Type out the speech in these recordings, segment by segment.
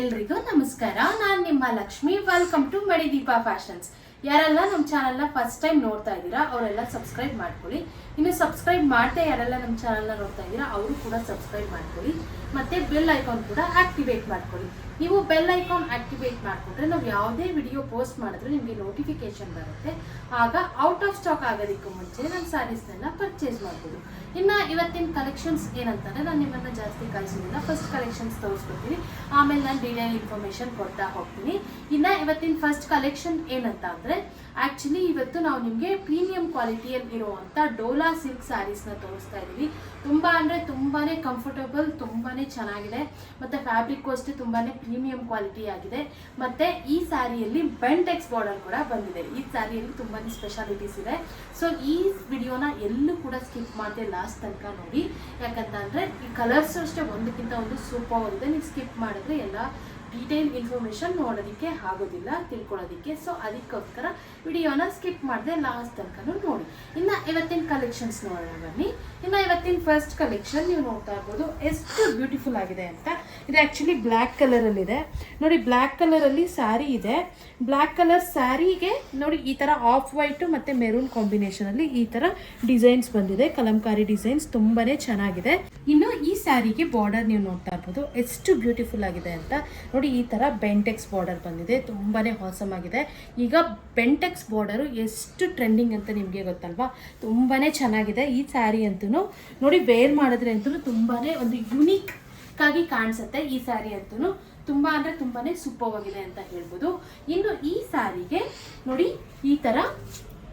ಎಲ್ರಿಗೂ ನಮಸ್ಕಾರ. ನಾನು ನಿಮ್ಮ Lakshmi. Welcome to Manideepa fashions ಯಾರೆಲ್ಲ ನಮ್ಮ ಚಾನಲ್ನ ಫಸ್ಟ್ ಟೈಮ್ ನೋಡ್ತಾ ಇದ್ದೀರಾ, ಅವರೆಲ್ಲ ಸಬ್ಸ್ಕ್ರೈಬ್ ಮಾಡ್ಕೊಳ್ಳಿ. ಇನ್ನು ಸಬ್ಸ್ಕ್ರೈಬ್ ಮಾಡದೆ ಯಾರೆಲ್ಲ ನಮ್ಮ ಚಾನಲ್ನ ನೋಡ್ತಾ ಇದ್ದೀರಾ, ಅವರು ಕೂಡ ಸಬ್ಸ್ಕ್ರೈಬ್ ಮಾಡ್ಕೊಳ್ಳಿ. ಮತ್ತೆ ಬೆಲ್ ಐಕಾನ್ ಕೂಡ ಆಕ್ಟಿವೇಟ್ ಮಾಡ್ಕೊಳ್ಳಿ. ನೀವು ಬೆಲ್ ಐಕಾನ್ ಆಕ್ಟಿವೇಟ್ ಮಾಡಿಕೊಂಡ್ರೆ ನಾವು ಯಾವುದೇ ವಿಡಿಯೋ ಪೋಸ್ಟ್ ಮಾಡಿದ್ರೆ ನಿಮಗೆ ನೋಟಿಫಿಕೇಶನ್ ಬರುತ್ತೆ. ಆಗ ಔಟ್ ಆಫ್ ಸ್ಟಾಕ್ ಆಗೋದಕ್ಕೂ ಮುಂಚೆ ನನ್ನ ಸ್ಯಾರೀಸ್ನೆಲ್ಲ ಪರ್ಚೇಸ್ ಮಾಡ್ಬೋದು. ಇನ್ನು ಇವತ್ತಿನ ಕಲೆಕ್ಷನ್ಸ್ ಏನಂತಂದರೆ ನಾನು ನಿಮ್ಮನ್ನು ಜಾಸ್ತಿ ಕಳಿಸೋದಿಲ್ಲ. ಫಸ್ಟ್ ಕಲೆಕ್ಷನ್ಸ್ ತೋರಿಸ್ಕೊಡ್ತೀನಿ. ಆಮೇಲೆ ನಾನು ಡೀಟೇಲ್ ಇನ್ಫಾರ್ಮೇಷನ್ ಕೊಡ್ತಾ ಹೋಗ್ತೀನಿ. ಇನ್ನು ಇವತ್ತಿನ ಫಸ್ಟ್ ಕಲೆಕ್ಷನ್ ಏನಂತ ಅಂದರೆ ಆ್ಯಕ್ಚುಲಿ ಇವತ್ತು ನಾವು ನಿಮಗೆ ಪ್ರೀಮಿಯಂ ಕ್ವಾಲಿಟಿಯಲ್ಲಿ ಇರುವಂಥ ಡೋಲಾ ಸಿಲ್ಕ್ ಸ್ಯಾರೀಸ್ನ ತೋರಿಸ್ತಾ ಇದ್ದೀವಿ ತುಂಬ ಅಂದರೆ ತುಂಬಾ ಕಂಫರ್ಟಬಲ್ ತುಂಬಾ ಚೆನ್ನಾಗಿದೆ. ಮತ್ತು ಫ್ಯಾಬ್ರಿಕ್ ಅಷ್ಟೇ ತುಂಬಾ ಪ್ರೀಮಿಯಂ ಕ್ವಾಲಿಟಿ ಆಗಿದೆ. ಮತ್ತು ಈ ಸ್ಯಾರಿಯಲ್ಲಿ ಬೆಂಟೆಕ್ಸ್ ಬಾರ್ಡರ್ ಕೂಡ ಬಂದಿದೆ. ಈ ಸ್ಯಾರಿಯಲ್ಲಿ ತುಂಬಾ ಸ್ಪೆಷಾಲಿಟೀಸ್ ಇದೆ. ಸೊ ಈ ವಿಡಿಯೋನ ಎಲ್ಲೂ ಕೂಡ ಸ್ಕಿಪ್ ಮಾಡದೆ ಲಾಸ್ಟ್ ತನಕ ನೋಡಿ. ಯಾಕಂತಂದರೆ ಈ ಕಲರ್ಸ್ ಅಷ್ಟೇ ಒಂದಕ್ಕಿಂತ ಒಂದು ಸೂಪರ್ ಇದೆ ನೀವು ಸ್ಕಿಪ್ ಮಾಡಿದ್ರೆ ಎಲ್ಲ ಡೀಟೇಲ್ ಇನ್ಫಾರ್ಮೇಷನ್ ನೋಡೋದಕ್ಕೆ ಆಗೋದಿಲ್ಲ, ತಿಳ್ಕೊಳ್ಳೋದಕ್ಕೆ. ಸೊ ಅದಕ್ಕೋಸ್ಕರ ವಿಡಿಯೋನ ಸ್ಕಿಪ್ ಮಾಡಿದೆ ಲಾಸ್ಟ್ ತನಕ ನೋಡಿ. ಇನ್ನು ಇವತ್ತಿನ ಕಲೆಕ್ಷನ್ಸ್ ನೋಡೋಣ ಬನ್ನಿ. ಇನ್ನು ಇವತ್ತಿನ ಫಸ್ಟ್ ಕಲೆಕ್ಷನ್ ನೀವು ನೋಡ್ತಾ ಇರ್ಬೋದು. ಎಷ್ಟು ಬ್ಯೂಟಿಫುಲ್ ಆಗಿದೆ ಅಂತ. ಇದು ಆ್ಯಕ್ಚುಲಿ ಬ್ಲ್ಯಾಕ್ ಕಲರಲ್ಲಿದೆ ನೋಡಿ ಬ್ಲ್ಯಾಕ್ ಕಲರಲ್ಲಿ ಸ್ಯಾರಿ ಇದೆ. ಬ್ಲ್ಯಾಕ್ ಕಲರ್ ಸ್ಯಾರಿಗೆ ನೋಡಿ, ಈ ಥರ ಆಫ್ ವೈಟು ಮತ್ತು ಮೆರೂನ್ ಕಾಂಬಿನೇಷನಲ್ಲಿ ಈ ಥರ ಡಿಸೈನ್ಸ್ ಬಂದಿದೆ. ಕಲಂಕಾರಿ ಡಿಸೈನ್ಸ್ ತುಂಬಾ ಚೆನ್ನಾಗಿದೆ. ಇನ್ನು ಈ ಸ್ಯಾರಿಗೆ ಬಾರ್ಡರ್ ನೀವು ನೋಡ್ತಾ ಇರ್ಬೋದು. ಎಷ್ಟು ಬ್ಯೂಟಿಫುಲ್ ಆಗಿದೆ ಅಂತ. ನೋಡಿ ಈ ಥರ ಬೆಂಟೆಕ್ಸ್ ಬಾರ್ಡರ್ ಬಂದಿದೆ ತುಂಬಾ ಹಾಸಮ್ ಆಗಿದೆ. ಈಗ ಬೆಂಟೆಕ್ಸ್ ಬಾರ್ಡರು ಎಷ್ಟು ಟ್ರೆಂಡಿಂಗ್ ಅಂತ ನಿಮಗೆ ಗೊತ್ತಲ್ವಾ? ತುಂಬಾ ಚೆನ್ನಾಗಿದೆ ಈ ಸ್ಯಾರಿ ಅಂತೂ ನೋಡಿ ವೇರ್ ಮಾಡಿದ್ರೆ ಅಂತೂ ತುಂಬಾ ಒಂದು ಯುನೀಕ್ ಆಗಿ ಕಾಣಿಸುತ್ತೆ ಈ ಸ್ಯಾರಿ ಅಂತೂ ತುಂಬ ಅಂದರೆ ತುಂಬಾ ಸೂಪರ್ ಆಗಿದೆ ಅಂತ ಹೇಳ್ಬೋದು. ಇನ್ನು ಈ ಸ್ಯಾರಿಗೆ ನೋಡಿ ಈ ಥರ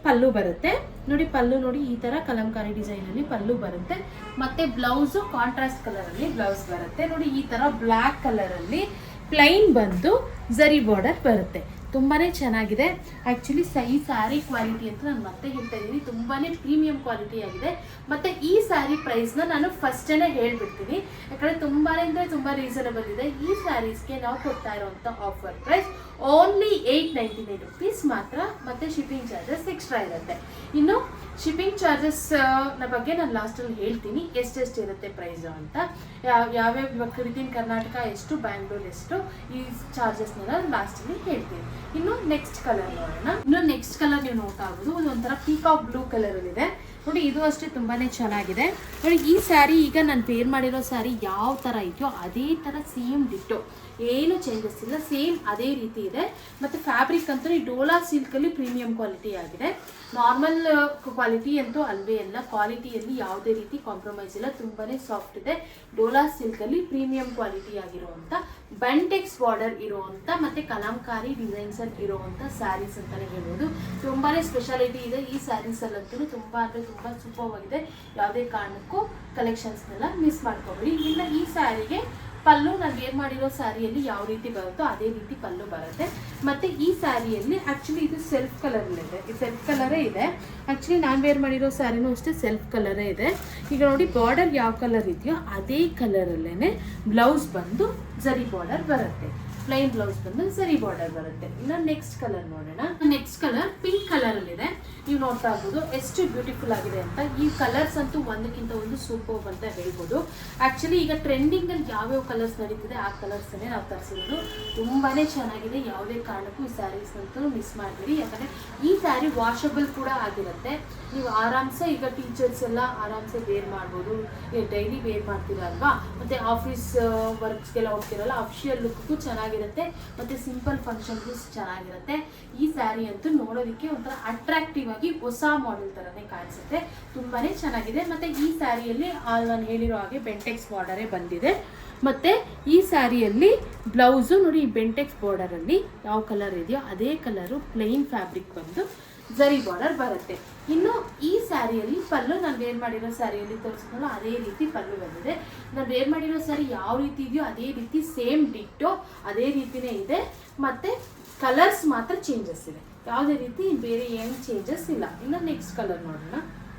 ಪಲ್ಲು ಬರುತ್ತೆ. ನೋಡಿ ಪಲ್ಲು ನೋಡಿ ಈ ತರ ಕಲಂಕಾರಿ ಡಿಸೈನ್ ಅಲ್ಲಿ ಪಲ್ಲು ಬರುತ್ತೆ. ಮತ್ತೆ ಬ್ಲೌಸು ಕಾಂಟ್ರಾಸ್ಟ್ ಕಲರ್ ಅಲ್ಲಿ ಬ್ಲೌಸ್ ಬರುತ್ತೆ. ನೋಡಿ ಈ ತರ ಬ್ಲ್ಯಾಕ್ ಕಲರ್ ಅಲ್ಲಿ ಪ್ಲೈನ್ ಬಂದು ಜರಿ ಬಾರ್ಡರ್ ಬರುತ್ತೆ. ತುಂಬಾನೇ ಚೆನ್ನಾಗಿದೆ. ಆ್ಯಕ್ಚುಲಿ ಈ ಸ್ಯಾರಿ ಕ್ವಾಲಿಟಿ ಅಂತ ನಾನು ಮತ್ತೆ ಹೇಳ್ತಾ ಇದ್ದೀನಿ. ತುಂಬಾ ಪ್ರೀಮಿಯಂ ಕ್ವಾಲಿಟಿ ಆಗಿದೆ. ಮತ್ತು ಈ ಸ್ಯಾರಿ ಪ್ರೈಸ್ನ ನಾನು ಫಸ್ಟೇ ಹೇಳ್ಬಿಡ್ತೀನಿ. ಯಾಕಂದರೆ ತುಂಬಾ ಅಂದರೆ ತುಂಬ ರೀಸನಬಲ್ ಇದೆ. ಈ ಸ್ಯಾರೀಸ್ಗೆ ನಾವು ಕೊಡ್ತಾ ಇರುವಂಥ offer price only eight ninety nine rupees ಮಾತ್ರ, ಮತ್ತೆ ಶಿಪ್ಪಿಂಗ್ ಚಾರ್ಜಸ್ ಎಕ್ಸ್ಟ್ರಾ ಇರುತ್ತೆ. ಇನ್ನು ಶಿಪ್ಪಿಂಗ್ ಚಾರ್ಜಸ್ನ ಬಗ್ಗೆ ನಾನು ಲಾಸ್ಟಲ್ಲಿ ಹೇಳ್ತೀನಿ. ಎಷ್ಟೆಷ್ಟು ಇರುತ್ತೆ ಪ್ರೈಸ್ ಅಂತ. ಯಾವ ಯಾವ್ಯಾವ ಇವಾಗ ಕರ್ನಾಟಕ, ಎಷ್ಟು ಬ್ಯಾಂಗ್ಳೂರ್ ಎಷ್ಟು, ಈ ಚಾರ್ಜಸ್ನೆಲ್ಲ ಲಾಸ್ಟಲ್ಲಿ ಹೇಳ್ತೀನಿ. ಇನ್ನು ನೆಕ್ಸ್ಟ್ ಕಲರ್ ನೋಡೋಣ. ಇನ್ನು ನೆಕ್ಸ್ಟ್ ಕಲರ್ ನೀವು ನೋಡ್ತಾ ಆಗ್ಬೋದು. ಇದು ಒಂಥರ ಪೀಕಾಕ್ ಬ್ಲೂ ಕಲರಲ್ಲಿದೆ ನೋಡಿ, ಇದು ಅಷ್ಟೇ ತುಂಬಾನೇ ಚೆನ್ನಾಗಿದೆ. ನೋಡಿ, ಈ ಸ್ಯಾರಿ ಈಗ ನಾನು ಪೇರ್ ಮಾಡಿರೋ ಸ್ಯಾರಿ ಯಾವ ಥರ ಇದೆಯೋ ಅದೇ ಥರ ಸೇಮ್ ಡಿಟ್ಟು ಏನು ಚೇಂಜಸ್ ಇಲ್ಲ ಸೇಮ್ ಅದೇ ರೀತಿ ಇದೆ. ಮತ್ತು ಫ್ಯಾಬ್ರಿಕ್ ಅಂತೂ ಈ ಡೋಲಾ ಸಿಲ್ಕಲ್ಲಿ ಪ್ರೀಮಿಯಂ ಕ್ವಾಲಿಟಿ ಆಗಿದೆ. ನಾರ್ಮಲ್ ಕ್ವಾಲಿಟಿ ಅಂತೂ ಅಲ್ವೇ ಅಲ್ಲ. ಕ್ವಾಲಿಟಿಯಲ್ಲಿ ಯಾವುದೇ ರೀತಿ ಕಾಂಪ್ರಮೈಸ್ ಇಲ್ಲ. ತುಂಬಾ ಸಾಫ್ಟ್ ಇದೆ. ಡೋಲಾ ಸಿಲ್ಕಲ್ಲಿ ಪ್ರೀಮಿಯಂ ಕ್ವಾಲಿಟಿ ಆಗಿರುವಂಥ ಬಂಟೆಕ್ಸ್ ಬಾರ್ಡರ್ ಇರುವಂಥ ಮತ್ತು ಕಲಾಂಕಾರಿ ಡಿಸೈನ್ಸಲ್ಲಿ ಇರುವಂಥ ಸ್ಯಾರೀಸ್ ಅಂತಲೇ ಹೇಳ್ಬೋದು. ತುಂಬಾ ಸ್ಪೆಷಾಲಿಟಿ ಇದೆ ಈ ಸ್ಯಾರೀಸಲ್ಲಂತೂ ತುಂಬ ಅಂದರೆ ತುಂಬ ಸೂಪರ್ವಾಗಿದೆ ಯಾವುದೇ ಕಾರಣಕ್ಕೂ ಕಲೆಕ್ಷನ್ಸ್ನೆಲ್ಲ ಮಿಸ್ ಮಾಡ್ಕೊಬೇಡಿ. ಇನ್ನು ಈ ಸ್ಯಾರಿಗೆ ಪಲ್ಲು ನಾನು ಏನು ಮಾಡಿರೋ ಸ್ಯಾರಿಯಲ್ಲಿ ಯಾವ ರೀತಿ ಬರುತ್ತೋ ಅದೇ ರೀತಿ ಪಲ್ಲು ಬರುತ್ತೆ. ಮತ್ತು ಈ ಸ್ಯಾರಿಯಲ್ಲಿ ಆ್ಯಕ್ಚುಲಿ ಇದು ಸೆಲ್ಫ್ ಕಲರ್ನಲ್ಲಿದೆ ಈ ಸೆಲ್ಫ್ ಕಲರೇ ಇದೆ. ಆ್ಯಕ್ಚುಲಿ ನಾನು ವೇರ್ ಮಾಡಿರೋ ಸ್ಯಾರಿನೂ ಅಷ್ಟೇ ಸೆಲ್ಫ್ ಕಲರೇ ಇದೆ. ಈಗ ನೋಡಿ ಬಾರ್ಡರ್ ಯಾವ ಕಲರ್ ಇದೆಯೋ ಅದೇ ಕಲರಲ್ಲೇ ಬ್ಲೌಸ್ ಬಂದು ಜರಿ ಬಾರ್ಡರ್ ಬರುತ್ತೆ. ಪ್ಲೈನ್ ಬ್ಲೌಸ್ ಬಂದು ಸರಿ ಬಾರ್ಡರ್ ಬರುತ್ತೆ. ಇನ್ನು ನೆಕ್ಸ್ಟ್ ಕಲರ್ ನೋಡೋಣ. ನೆಕ್ಸ್ಟ್ ಕಲರ್ ಪಿಂಕ್ ಕಲರ್ ಅಲ್ಲಿ ಇದೆ. ನೀವು ನೋಡ್ತಾ ಇರ್ಬೋದು, ಎಷ್ಟು ಬ್ಯೂಟಿಫುಲ್ ಆಗಿದೆ ಅಂತ. ಈ ಕಲರ್ಸ್ ಅಂತೂ ಒಂದಕ್ಕಿಂತ ಒಂದು ಸೂಪರ್ ಅಂತ ಹೇಳ್ಬೋದು. ಆಕ್ಚುಲಿ ಈಗ ಟ್ರೆಂಡಿಂಗ್ ಅಲ್ಲಿ ಯಾವ್ಯಾವ ಕಲರ್ಸ್ ನಡೀತಿದೆ, ಆ ಕಲರ್ಸ್ ನಾವು ತರಿಸಿರೋದು. ತುಂಬಾನೇ ಚೆನ್ನಾಗಿದೆ. ಯಾವುದೇ ಕಾರಣಕ್ಕೂ ಈ ಸ್ಯಾರೀಸ್ ಅಂತೂ ಮಿಸ್ ಮಾಡಬೇಡಿ. ಯಾಕಂದ್ರೆ ಈ ಸ್ಯಾರಿ ವಾಷಬಲ್ ಕೂಡ ಆಗಿರುತ್ತೆ. ನೀವು ಆರಾಮ್ಸೆ ಈಗ ಟೀಚರ್ಸ್ ಎಲ್ಲ ಆರಾಮ್ಸೆ ವೇರ್ ಮಾಡ್ಬೋದು. ಡೈಲಿ ವೇರ್ ಮಾಡ್ತೀರಲ್ವಾ? ಮತ್ತೆ ಆಫೀಸ್ ವರ್ಕ್ಸ್ಗೆಲ್ಲ ಹೋಗ್ತಿರಲ್ಲ ಅಫಿಷಿಯಲ್ ಲುಕ್ಗೂ ಚೆನ್ನಾಗಿರುತ್ತೆ ಮತ್ತೆ ಸಿಂಪಲ್ ಫಂಕ್ಷನ್ಗೂ ಚೆನ್ನಾಗಿರುತ್ತೆ. ಈ ಸ್ಯಾರಿ ಅಂತೂ ನೋಡೋದಕ್ಕೆ ಒಂಥರ ಅಟ್ರಾಕ್ಟಿವ್ ಆಗಿ ಹೊಸ ಮಾಡೆಲ್ ಥರನೇ ಕಾಣಿಸುತ್ತೆ. ತುಂಬಾನೇ ಚೆನ್ನಾಗಿದೆ. ಮತ್ತೆ ಈ ಸ್ಯಾರಿಯಲ್ಲಿ ನಾನು ಹೇಳಿರೋ ಹಾಗೆ ಬೆಂಟೆಕ್ಸ್ ಬಾರ್ಡರೇ ಬಂದಿದೆ. ಮತ್ತೆ ಈ ಸ್ಯಾರಿಯಲ್ಲಿ ಬ್ಲೌಸು ನೋಡಿ ಬೆಂಟೆಕ್ಸ್ ಬಾರ್ಡರಲ್ಲಿ ಯಾವ ಕಲರ್ ಇದೆಯೋ, ಅದೇ ಕಲರು ಪ್ಲೈನ್ ಫ್ಯಾಬ್ರಿಕ್ ಬಂದು ಜರಿ ಬಾರ್ಡರ್ ಬರುತ್ತೆ. ಇನ್ನು ಈ ಸ್ಯಾರಿಯಲ್ಲಿ ಪಲ್ಲು ನಾನು ವೇರ್ ಮಾಡಿರೋ ಸ್ಯಾರಿಯಲ್ಲಿ ತೋರಿಸ್ಕೊಂಡು ಅದೇ ರೀತಿ ಪಲ್ಲು ಬಂದಿದೆ. ನಾನು ವೇರ್ ಮಾಡಿರೋ ಸ್ಯಾರಿ ಯಾವ ರೀತಿ ಇದೆಯೋ ಅದೇ ರೀತಿ ಸೇಮ್ ಡಿಟ್ಟೋ ಅದೇ ರೀತಿನೇ ಇದೆ. ಮತ್ತೆ ಕಲರ್ಸ್ ಮಾತ್ರ ಚೇಂಜಸ್ ಇದೆ. ಯಾವುದೇ ರೀತಿ ಬೇರೆ ಏನು ಚೇಂಜಸ್ ಇಲ್ಲ. ಇನ್ನು ನೆಕ್ಸ್ಟ್ ಕಲರ್ ನೋಡೋಣ.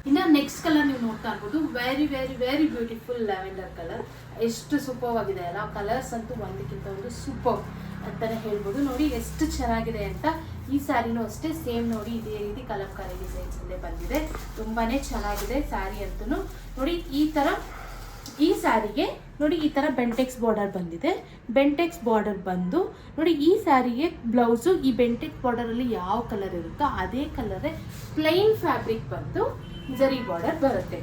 ಇನ್ನು ನೆಕ್ಸ್ಟ್ ಕಲರ್ ನೀವು ನೋಡ್ತಾ ಇರ್ಬೋದು. Very very very beautiful lavender colour ಎಷ್ಟು ಸೂಪರ್ ಆಗಿದೆ ಅಲ್ಲ. ಕಲರ್ಸ್ ಅಂತೂ ಒಂದಕ್ಕಿಂತ ಒಂದು ಸೂಪರ್ ಅಂತಲೇ ಹೇಳ್ಬೋದು. ನೋಡಿ, ಎಷ್ಟು ಚೆನ್ನಾಗಿದೆ ಅಂತ ಈ ಸ್ಯಾರಿನೂ ಅಷ್ಟೇ ಸೇಮ್ ನೋಡಿ ಇದೇ ರೀತಿ ಕಲಂಕಾರಿ ಡಿಸೈನ್ಸ್ ಅಲ್ಲೇ ಬಂದಿದೆ. ತುಂಬಾನೇ ಚೆನ್ನಾಗಿದೆ ಸ್ಯಾರಿ ಅಂತೂ ನೋಡಿ, ಈ ತರ, ಈ ಸ್ಯಾರಿಗೆ, ನೋಡಿ, ಈ ಥರ ಬೆಂಟೆಕ್ಸ್ ಬಾರ್ಡರ್ ಬಂದಿದೆ. ಬೆಂಟೆಕ್ಸ್ ಬಾರ್ಡರ್ ಬಂದು, ನೋಡಿ, ಈ ಸ್ಯಾರಿಗೆ ಬ್ಲೌಸು, ಈ ಬೆಂಟೆಕ್ಸ್ ಬಾರ್ಡರಲ್ಲಿ ಯಾವ ಕಲರ್ ಇರುತ್ತೋ ಅದೇ ಕಲರೇ ಪ್ಲೈನ್ ಫ್ಯಾಬ್ರಿಕ್ ಬಂದು ಜರಿ ಬಾರ್ಡರ್ ಬರುತ್ತೆ.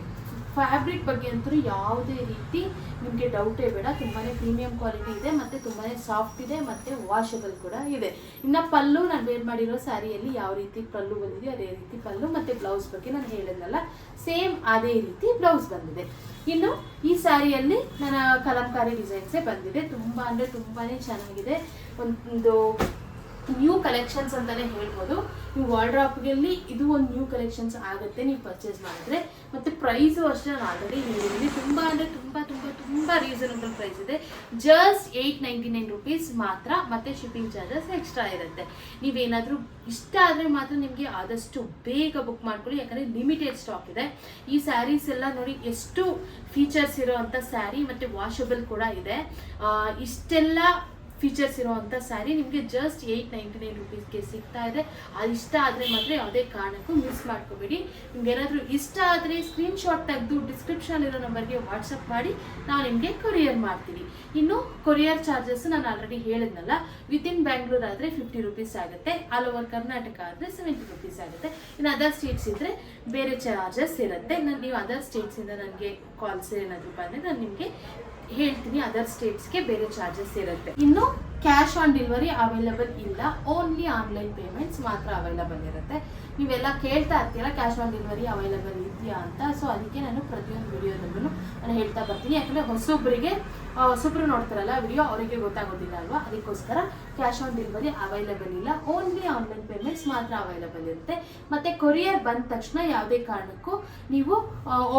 ಫ್ಯಾಬ್ರಿಕ್ ಬಗ್ಗೆ ಅಂತೂ ಯಾವುದೇ ರೀತಿ ನಿಮಗೆ ಡೌಟೇ ಬೇಡ. ತುಂಬಾ ಪ್ರೀಮಿಯಂ ಕ್ವಾಲಿಟಿ ಇದೆ ಮತ್ತು ತುಂಬಾ ಸಾಫ್ಟ್ ಇದೆ ಮತ್ತು ವಾಷಬಲ್ ಕೂಡ ಇದೆ. ಇನ್ನು ಪಲ್ಲು ನಾನು ವೇರ್ ಮಾಡಿರೋ ಸ್ಯಾರಿಯಲ್ಲಿ ಯಾವ ರೀತಿ ಪಲ್ಲು ಬಂದಿದೆ, ಅದೇ ರೀತಿ ಪಲ್ಲು ಮತ್ತು ಬ್ಲೌಸ್ ಬಗ್ಗೆ ನಾನು ಹೇಳಿದ್ನಲ್ಲ. ಸೇಮ್ ಅದೇ ರೀತಿ ಬ್ಲೌಸ್ ಬಂದಿದೆ. ಇನ್ನು ಈ ಸ್ಯಾರಿಯಲ್ಲಿ ನನ್ನ ಕಲಂಕಾರಿ ಡಿಸೈನ್ಸೇ ಬಂದಿದೆ. ತುಂಬ ಅಂದರೆ ತುಂಬಾ ಚೆನ್ನಾಗಿದೆ. ಒಂದು ನ್ಯೂ ಕಲೆಕ್ಷನ್ಸ್ ಅಂತಲೇ ಹೇಳ್ಬೋದು. ನೀವು ವಾರ್ಡ್ರಾಪ್ಗೆಲ್ಲಿ ಇದು ಒಂದು ನ್ಯೂ ಕಲೆಕ್ಷನ್ಸ್ ಆಗುತ್ತೆ ನೀವು ಪರ್ಚೇಸ್ ಮಾಡಿದ್ರೆ. ಮತ್ತು ಪ್ರೈಸು ಅಷ್ಟೇ, ನಾನು ಆಲ್ರೆಡಿ ಹೇಳಿದ್ದೀನಿ. ತುಂಬ ಅಂದರೆ ತುಂಬ ತುಂಬ ತುಂಬ ರೀಸನಬಲ್ ಪ್ರೈಸ್ ಇದೆ. Just eight ninety nine rupees ಮಾತ್ರ, ಮತ್ತು ಶಿಪ್ಪಿಂಗ್ ಚಾರ್ಜಸ್ ಎಕ್ಸ್ಟ್ರಾ ಇರುತ್ತೆ. ನೀವೇನಾದರೂ ಇಷ್ಟ ಆದರೆ ಮಾತ್ರ ನಿಮಗೆ ಆದಷ್ಟು ಬೇಗ ಬುಕ್ ಮಾಡ್ಕೊಳ್ಳಿ. ಯಾಕಂದರೆ ಲಿಮಿಟೆಡ್ ಸ್ಟಾಕ್ ಇದೆ. ಈ ಸ್ಯಾರೀಸ್ ಎಲ್ಲ ನೋಡಿ ಎಷ್ಟು ಫೀಚರ್ಸ್ ಇರೋವಂಥ ಸ್ಯಾರಿ ಮತ್ತು ವಾಷಬಲ್ ಕೂಡ ಇದೆ. ಇಷ್ಟೆಲ್ಲ ಫೀಚರ್ಸ್ ಇರುವಂಥ ಸ್ಯಾರಿ ನಿಮಗೆ ಜಸ್ಟ್ ಏಯ್ಟ್ ನೈಂಟಿ ನೈನ್ ರುಪೀಸ್ಗೆ ಸಿಗ್ತಾ ಇದೆ. ಅದು ಇಷ್ಟ ಆದರೆ ಮಾತ್ರ ಯಾವುದೇ ಕಾರಣಕ್ಕೂ ಮಿಸ್ ಮಾಡ್ಕೋಬೇಡಿ. ನಿಮ್ಗೆ ಏನಾದರೂ ಇಷ್ಟ ಆದರೆ ಸ್ಕ್ರೀನ್ಶಾಟ್ ತೆಗೆದು ಡಿಸ್ಕ್ರಿಪ್ಷನ್ ಇರೋ ನಂಬರ್ಗೆ ವಾಟ್ಸಪ್ ಮಾಡಿ. ನಾವು ನಿಮಗೆ ಕೊರಿಯರ್ ಮಾಡ್ತೀವಿ ಇನ್ನು ಕೊರಿಯರ್ ಚಾರ್ಜಸ್ ನಾನು ಆಲ್ರೆಡಿ ಹೇಳಿದ್ನಲ್ಲ ವಿತಿನ್ ಬ್ಯಾಂಗ್ಳೂರ್ ಆದರೆ ಫಿಫ್ಟಿ ರುಪೀಸ್ ಆಗುತ್ತೆ ಆಲ್ ಓವರ್ ಕರ್ನಾಟಕ ಆದರೆ ಸೆವೆಂಟಿ ರುಪೀಸ್ ಆಗುತ್ತೆ. ಇನ್ನು ಅದರ್ ಸ್ಟೇಟ್ಸ್ ಇದ್ದರೆ ಬೇರೆ ಚಾರ್ಜಸ್ ಇರುತ್ತೆ. ನಾನು ನೀವು ಅದರ್ ಸ್ಟೇಟ್ಸಿಂದ ನನಗೆ ಕಾಲ್ಸ್ ಏನಾದರೂ ಬಂದರೆ ನಾನು ನಿಮಗೆ ಹೇಳ್ತೀನಿ ಅದರ್ ಸ್ಟೇಟ್ಸ್ಗೆ ಬೇರೆ ಚಾರ್ಜಸ್ ಇರುತ್ತೆ. ಇನ್ನು ಕ್ಯಾಶ್ ಆನ್ ಡೆಲಿವರಿ ಅವೈಲಬಲ್ ಇಲ್ಲ, ಓನ್ಲಿ ಆನ್ಲೈನ್ ಪೇಮೆಂಟ್ಸ್ ಮಾತ್ರ ಅವೈಲಬಲ್ ಇರುತ್ತೆ. ನೀವೆಲ್ಲ ಕೇಳ್ತಾ ಇರ್ತೀರ, ಕ್ಯಾಶ್ ಆನ್ ಡೆಲಿವರಿ ಅವೈಲಬಲ್ ಇದೆಯಾ ಅಂತ? ಸೊ ಅದಕ್ಕೆ ನಾನು ಪ್ರತಿಯೊಂದು ವಿಡಿಯೋದಲ್ಲೂ ನಾನು ಹೇಳ್ತಾ ಬರ್ತೀನಿ. ಯಾಕಂದರೆ ಹೊಸೊಬ್ಬರಿಗೆ ಹೊಸೊಬ್ರು ನೋಡ್ತಾರಲ್ಲ ವಿಡಿಯೋ, ಅವರಿಗೆ ಗೊತ್ತಾಗೋದಿಲ್ಲ ಅಲ್ವಾ? ಅದಕ್ಕೋಸ್ಕರ ಕ್ಯಾಶ್ ಆನ್ ಡೆಲಿವರಿ ಅವೈಲಬಲ್ ಇಲ್ಲ, ಓನ್ಲಿ ಆನ್ಲೈನ್ ಪೇಮೆಂಟ್ಸ್ ಮಾತ್ರ ಅವೈಲಬಲ್ ಇರುತ್ತೆ. ಮತ್ತು ಕೊರಿಯರ್ ಬಂದ ತಕ್ಷಣ ಯಾವುದೇ ಕಾರಣಕ್ಕೂ ನೀವು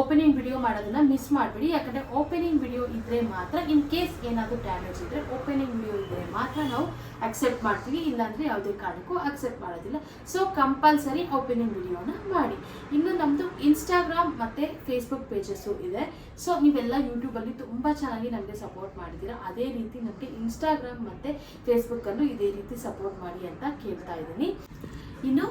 ಓಪನಿಂಗ್ ವಿಡಿಯೋ ಮಾಡೋದನ್ನು ಮಿಸ್ ಮಾಡಬೇಡಿ. ಯಾಕಂದರೆ ಓಪನಿಂಗ್ ವಿಡಿಯೋ ಇದ್ದರೆ ಮಾತ್ರ, ಇನ್ ಕೇಸ್ ಏನಾದರೂ ಡ್ಯಾಮೇಜ್ ಇದ್ದರೆ ಓಪನಿಂಗ್ ವಿಡಿಯೋ ಇದ್ದರೆ ಮಾತ್ರ ನಾವು ಅಕ್ಸೆಪ್ಟ್ ಮಾಡ್ತೀವಿ, ಇಲ್ಲಾಂದರೆ ಯಾವುದೇ ಕಾರಣಕ್ಕೂ ಅಕ್ಸೆಪ್ಟ್ ಮಾಡೋದಿಲ್ಲ. ಸೊ ಕಂಪಲ್ಸರಿ ಒಪಿನಿಯನ್ ವಿಡಿಯೋನ ಮಾಡಿ. ಇನ್ನು ನಮ್ಮದು ಇನ್ಸ್ಟಾಗ್ರಾಮ್ ಮತ್ತು ಫೇಸ್ಬುಕ್ ಪೇಜಸ್ಸು ಇದೆ. ಸೊ ನೀವೆಲ್ಲ ಯೂಟ್ಯೂಬಲ್ಲಿ ತುಂಬ ಚೆನ್ನಾಗಿ ನಮಗೆ ಸಪೋರ್ಟ್ ಮಾಡಿದ್ದೀರಾ. ಅದೇ ರೀತಿ ನಮಗೆ ಇನ್ಸ್ಟಾಗ್ರಾಮ್ ಮತ್ತು ಫೇಸ್ಬುಕ್ಕಲ್ಲೂ ಇದೇ ರೀತಿ ಸಪೋರ್ಟ್ ಮಾಡಿ ಅಂತ ಕೇಳ್ತಾ ಇದ್ದೀನಿ. ಇನ್ನು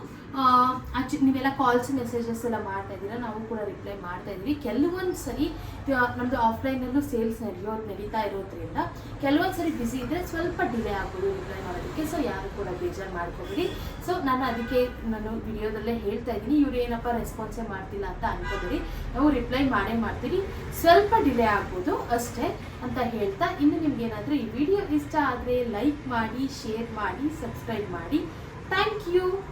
ಆಚೆ ನೀವೆಲ್ಲ ಕಾಲ್ಸ್ ಮೆಸೇಜಸ್ ಎಲ್ಲ ಮಾಡ್ತಾ ಇದ್ದೀರಾ, ನಾವು ಕೂಡ ರಿಪ್ಲೈ ಮಾಡ್ತಾ ಇದ್ದೀವಿ. ಕೆಲವೊಂದು ಸರಿ ನಮ್ಮದು ಆಫ್ಲೈನಲ್ಲೂ ಸೇಲ್ಸ್ ನಡೆಯೋದು, ನಡೀತಾ ಇರೋದ್ರಿಂದ ಕೆಲವೊಂದು ಸರಿ ಬ್ಯುಸಿ ಇದ್ದರೆ ಸ್ವಲ್ಪ ಡಿಲೇ ಆಗ್ಬೋದು ರಿಪ್ಲೈ ಮಾಡೋದಕ್ಕೆ. ಸೊ ಯಾರು ಕೂಡ ಬೇಜಾರು ಮಾಡ್ಕೋಬೇಡಿ. ಸೊ ನಾನು ಅದಕ್ಕೆ ನಾನು ವಿಡಿಯೋದಲ್ಲೇ ಹೇಳ್ತಾ ಇದ್ದೀನಿ. ಇವ್ರು ಏನಪ್ಪ ರೆಸ್ಪಾನ್ಸೇ ಮಾಡ್ತಿಲ್ಲ ಅಂತ ಅನ್ಕೋಬೇಡಿ. ನಾವು ರಿಪ್ಲೈ ಮಾಡೇ ಮಾಡ್ತೀವಿ. ಸ್ವಲ್ಪ ಡಿಲೇ ಆಗ್ಬೋದು ಅಷ್ಟೇ ಅಂತ ಹೇಳ್ತಾ, ಇನ್ನು ನಿಮ್ಗೆ ಏನಾದರೂ ಈ ವಿಡಿಯೋ ಇಷ್ಟ ಆದರೆ ಲೈಕ್ ಮಾಡಿ ಶೇರ್ ಮಾಡಿ ಸಬ್ಸ್ಕ್ರೈಬ್ ಮಾಡಿ. Thank you.